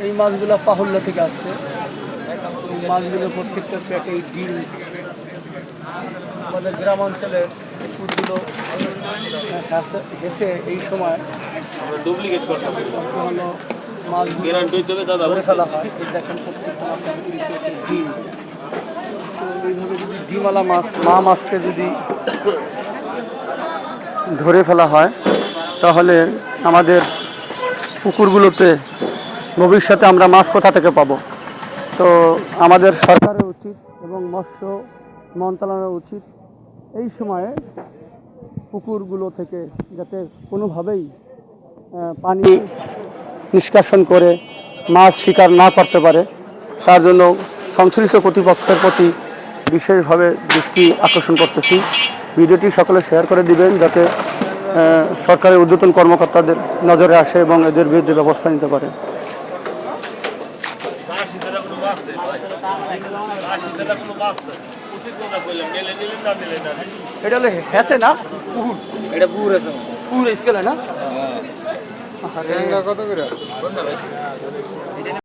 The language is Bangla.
এই মাছগুলো পাহুল্লা থেকে আসছে। মাছগুলো প্রত্যেকটা পেটেই ডিম। আমাদের গ্রাম অঞ্চলের পুকুরগুলো হেসে- এই সময় ডুপ্লিকেট হলো মাছগুলো গ্যারান্টি দাদা ধরে ফেলা হয়। দেখেন প্রত্যেকটা ডিম। তো এইভাবে যদি ডিমওয়ালা মাছ মা মাছকে যদি ধরে ফেলা হয় তাহলে আমাদের পুকুরগুলোতে ভবিষ্যতে আমরা মাছ কোথা থেকে পাবো? তো আমাদের সরকারের উচিত এবং মৎস্য মন্ত্রণালয়ের উচিত এই সময়ে পুকুরগুলো থেকে যাতে কোনোভাবেই পানি নিষ্কাশন করে মাছ শিকার না করতে পারে। তার জন্য সংশ্লিষ্ট কর্তৃপক্ষের প্রতি বিশেষভাবে দৃষ্টি আকর্ষণ করতেছি। ভিডিওটি সকলে শেয়ার করে দিবেন যাতে সরকারের ঊর্ধ্বতন কর্মকর্তাদের নজরে আসে এবং এদের বিরুদ্ধে ব্যবস্থা নিতে পারে। আশি টাকা কোনো মাছ দেয় ভাই আশি টাকা কোনো মাছ দেয় উচিত কথা কইলাম নিলে নিলে না নিলে না এটা হলো হেসে না পুকুর এটা পুরো আছে পুকুর স্কেল না কত করে